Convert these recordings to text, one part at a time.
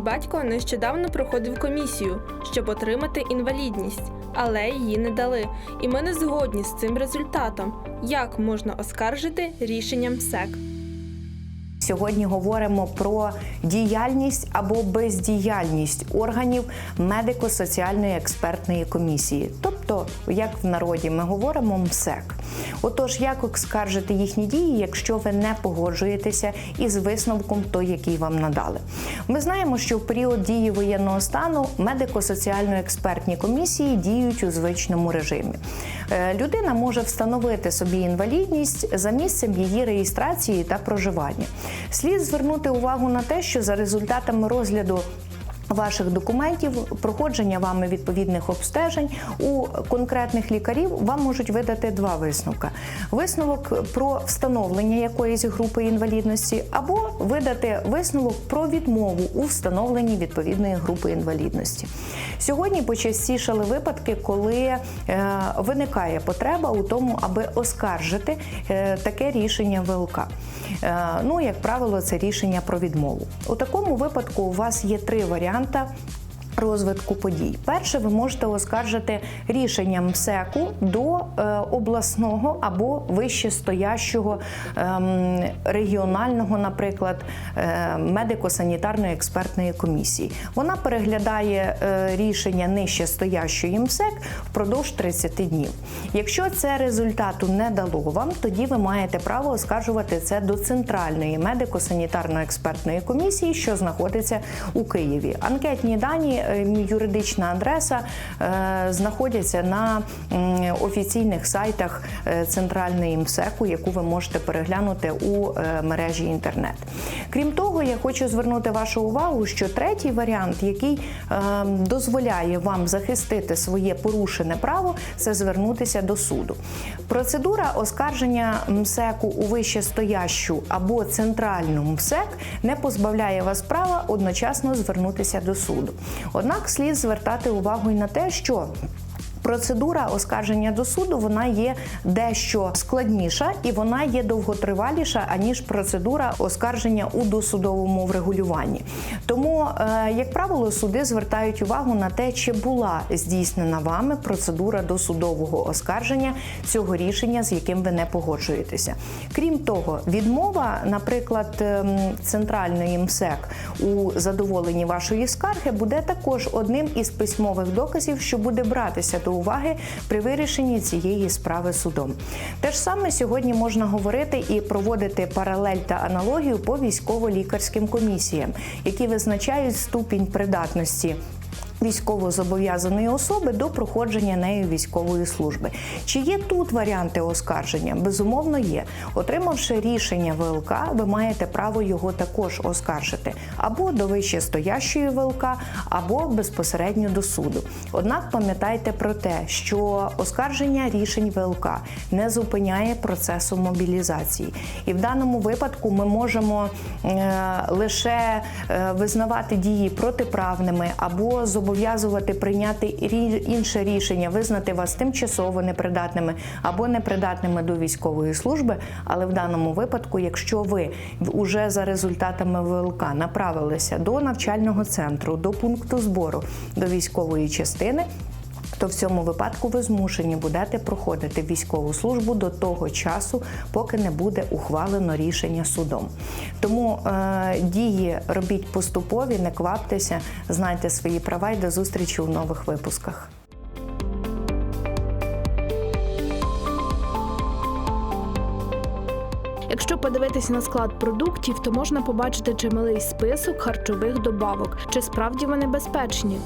Батько нещодавно проходив комісію, щоб отримати інвалідність, але її не дали. І ми не згодні з цим результатом. Як можна оскаржити рішенням МСЕК? Сьогодні говоримо про діяльність або бездіяльність органів медико-соціальної експертної комісії, тобто, як в народі ми говоримо, МСЕК. Отож, як оскаржити їхні дії, якщо ви не погоджуєтеся із висновком, той, який вам надали? Ми знаємо, що в період дії воєнного стану медико-соціально-експертні комісії діють у звичному режимі. Е, Людина може встановити собі інвалідність за місцем її реєстрації та проживання. Слід звернути увагу на те, що за результатами розгляду Ваших документів, проходження вами відповідних обстежень у конкретних лікарів вам можуть видати два висновка: висновок про встановлення якоїсь групи інвалідності, або видати висновок про відмову у встановленні відповідної групи інвалідності. Сьогодні почастішали випадки, коли е, виникає потреба у тому, аби оскаржити е, таке рішення ВЛК. Е, ну, як правило, це рішення про відмову. У такому випадку у вас є три варіанти варіанта розвитку подій. Перше, ви можете оскаржити рішення МСЕКу до е, обласного або вищестоящого ем, регіонального, наприклад, е, медико-санітарної експертної комісії. Вона переглядає е, рішення нижче стоящої МСЕК впродовж 30 днів. Якщо це результату не дало вам, тоді ви маєте право оскаржувати це до центральної медико-санітарної експертної комісії, що знаходиться у Києві. Анкетні дані, юридична адреса е, знаходяться на офіційних сайтах е, центральної МСЕКу, яку ви можете переглянути у е, мережі інтернет. Крім того, я хочу звернути вашу увагу, що третій варіант, який дозволяє вам захистити своє порушене право, це звернутися до суду. Процедура оскарження МСЕКу у вищестоящу або центральну МСЕК не позбавляє вас права одночасно звернутися до суду. Однак слід звертати увагу й на те, що Процедура оскарження до суду вона є дещо складніша і вона є довготриваліша аніж процедура оскарження у досудовому врегулюванні. Тому, е, як правило, суди звертають увагу на те, чи була здійснена вами процедура досудового оскарження цього рішення, з яким ви не погоджуєтеся. Крім того, відмова, наприклад, ем, центральної МСЕК у задоволенні вашої скарги буде також одним із письмових доказів, що буде братися до уваги при вирішенні цієї справи судом. Те ж саме сьогодні можна говорити і проводити паралель та аналогію по військово-лікарським комісіям, які визначають ступінь придатності. Військовозобов'язаної особи до проходження нею військової служби. Чи є тут варіанти оскарження? Безумовно, є. Отримавши рішення ВЛК, ви маєте право його також оскаржити або до вищестоящої ВЛК, або безпосередньо до суду. Однак пам'ятайте про те, що оскарження рішень ВЛК не зупиняє процесу мобілізації, і в даному випадку ми можемо е, лише е, визнавати дії протиправними або зобов'язувати прийняти рі- інше рішення, визнати вас тимчасово непридатними або непридатними до військової служби. Але в даному випадку, якщо ви вже за результатами ВЛК направилися до навчального центру, до пункту збору, до військової частини. То в цьому випадку ви змушені будете проходити військову службу до того часу, поки не буде ухвалено рішення судом. Тому е, дії робіть поступові, не кваптеся, знайте свої права і до зустрічі у нових випусках. Якщо подивитися на склад продуктів, то можна побачити чималий список харчових добавок. Чи справді вони безпечні?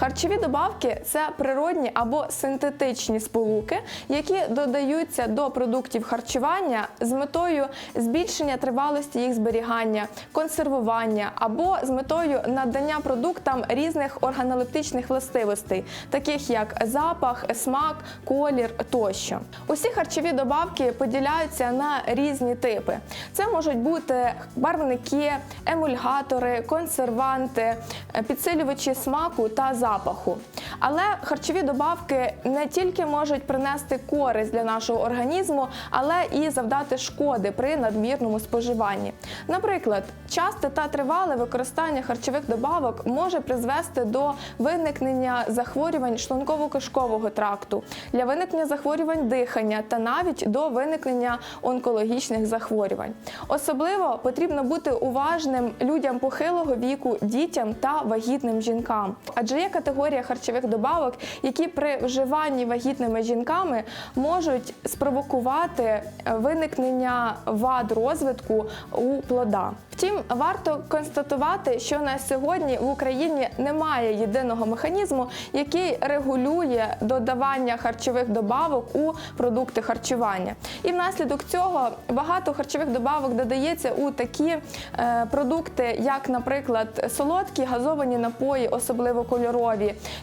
Харчові добавки це природні або синтетичні сполуки, які додаються до продуктів харчування з метою збільшення тривалості їх зберігання, консервування або з метою надання продуктам різних органолептичних властивостей, таких як запах, смак, колір тощо. Усі харчові добавки поділяються на різні типи. Це можуть бути барвники, емульгатори, консерванти, підсилювачі смаку та запаху. Запаху. Але харчові добавки не тільки можуть принести користь для нашого організму, але і завдати шкоди при надмірному споживанні. Наприклад, часте та тривале використання харчових добавок може призвести до виникнення захворювань шлунково-кишкового тракту, для виникнення захворювань дихання та навіть до виникнення онкологічних захворювань. Особливо потрібно бути уважним людям похилого віку, дітям та вагітним жінкам, адже є категорія харчових добавок, які при вживанні вагітними жінками можуть спровокувати е, виникнення вад розвитку у плода. Втім, варто констатувати, що на сьогодні в Україні немає єдиного механізму, який регулює додавання харчових добавок у продукти харчування. І внаслідок цього багато харчових добавок додається у такі е, продукти, як, наприклад, солодкі газовані напої, особливо кольорові,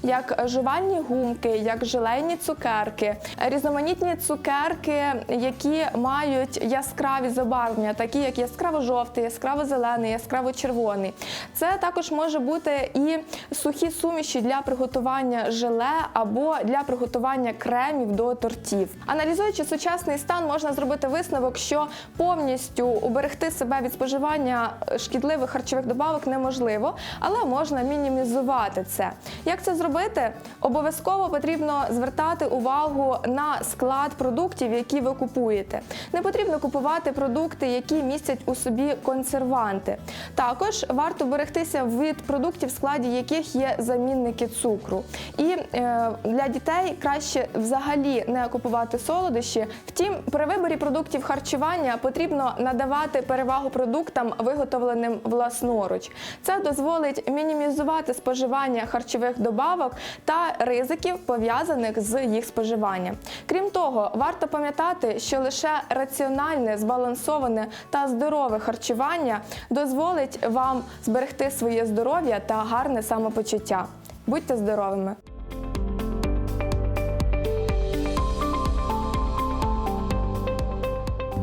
як жувальні гумки, як желейні цукерки, різноманітні цукерки, які мають яскраві забарвлення, такі як яскраво-жовтий, яскраво-зелений, яскраво-червоний. Це також може бути і сухі суміші для приготування желе або для приготування кремів до тортів. Аналізуючи сучасний стан, можна зробити висновок, що повністю уберегти себе від споживання шкідливих харчових добавок неможливо, але можна мінімізувати це. Як це зробити? Обов'язково потрібно звертати увагу на склад продуктів, які ви купуєте. Не потрібно купувати продукти, які містять у собі консерванти. Також варто берегтися від продуктів, в складі яких є замінники цукру. І е, для дітей краще взагалі не купувати солодощі. Втім, при виборі продуктів харчування потрібно надавати перевагу продуктам, виготовленим власноруч. Це дозволить мінімізувати споживання харчових добавок та ризиків, пов'язаних з їх споживанням. Крім того, варто пам'ятати, що лише раціональне, збалансоване та здорове харчування дозволить вам зберегти своє здоров'я та гарне самопочуття. Будьте здоровими!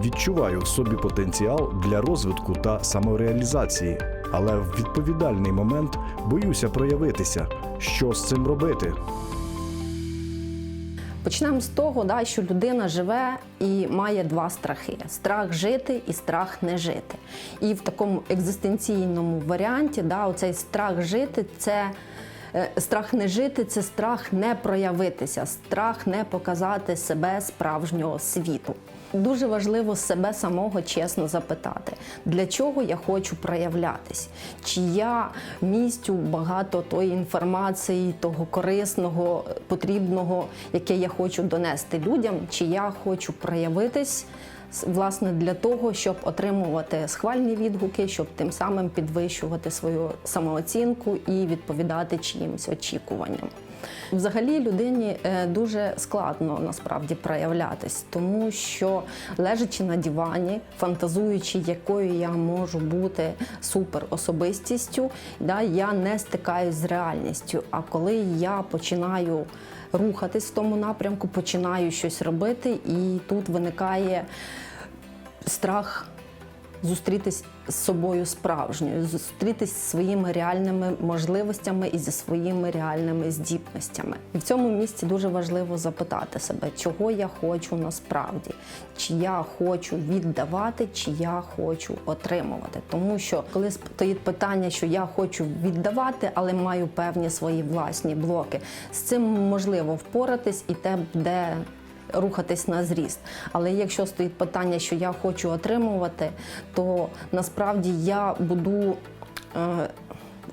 Відчуваю в собі потенціал для розвитку та самореалізації, але в відповідальний момент боюся проявитися. Що з цим робити? Почнемо з того, да, що людина живе і має два страхи: страх жити і страх не жити. І в такому екзистенційному варіанті, да, оцей страх жити це. е, Страх не жити це страх не проявитися, страх не показати себе справжнього світу. Дуже важливо себе самого чесно запитати, для чого я хочу проявлятись, чи я містю багато тої інформації, того корисного, потрібного, яке я хочу донести людям, чи я хочу проявитись власне для того, щоб отримувати схвальні відгуки, щоб тим самим підвищувати свою самооцінку і відповідати чиїмсь очікуванням. Взагалі людині е, дуже складно насправді проявлятись, тому що лежачи на дивані, фантазуючи, якою я можу бути суперособистістю, да, я не стикаюсь з реальністю. А коли я починаю рухатись в тому напрямку, починаю щось робити, і тут виникає страх зустрітись з собою справжньою, зустрітись зі своїми реальними можливостями і зі своїми реальними здібностями. І в цьому місці дуже важливо запитати себе, чого я хочу насправді, чи я хочу віддавати, чи я хочу отримувати. Тому що коли стоїть питання, що я хочу віддавати, але маю певні свої власні блоки, з цим можливо впоратись, і те буде рухатись на зріст. Але якщо стоїть питання, що я хочу отримувати, то насправді я буду.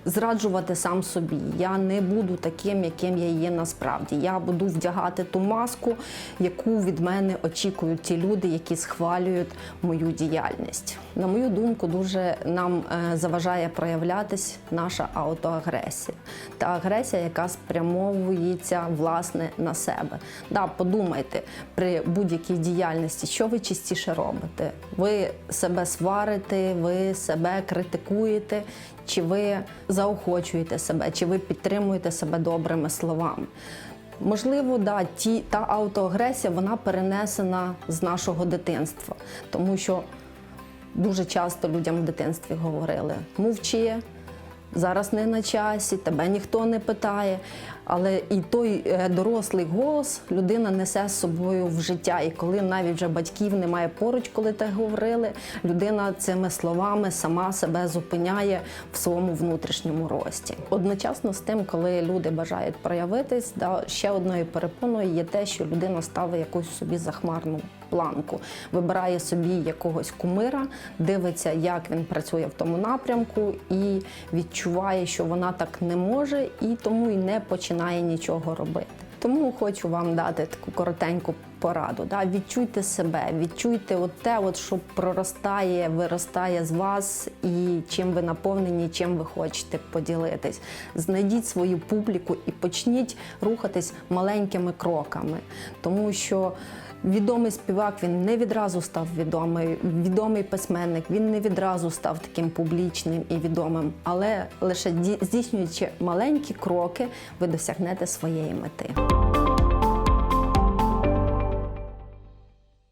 Зраджувати сам собі, я не буду таким, яким я є насправді. Я буду вдягати ту маску, яку від мене очікують ті люди, які схвалюють мою діяльність. На мою думку, дуже нам е, заважає проявлятись наша аутоагресія. Та агресія, яка спрямовується власне на себе. Да, подумайте при будь-якій діяльності, що ви частіше робите. Ви себе сварите, ви себе критикуєте, чи ви заохочуєте себе, чи ви підтримуєте себе добрими словами. Можливо, да, ті, та аутоагресія вона перенесена з нашого дитинства, тому що дуже часто людям в дитинстві говорили мовчи, зараз не на часі, тебе ніхто не питає. Але і той е, дорослий голос людина несе з собою в життя. І коли навіть вже батьків немає поруч, коли так говорили, людина цими словами сама себе зупиняє в своєму внутрішньому рості. Одночасно з тим, коли люди бажають проявитись, да, ще одною перепоною є те, що людина ставить якусь собі захмарну планку, вибирає собі якогось кумира, дивиться, як він працює в тому напрямку, і відчуває, що вона так не може, і тому і не починає нічого робити. Тому хочу вам дати таку коротеньку пораду. Да? Відчуйте себе, відчуйте от те, от, що проростає, виростає з вас, і чим ви наповнені, чим ви хочете поділитись. Знайдіть свою публіку і почніть рухатись маленькими кроками, тому що. Відомий співак він не відразу став відомий. Відомий письменник він не відразу став таким публічним і відомим, але лише ді- здійснюючи маленькі кроки, ви досягнете своєї мети.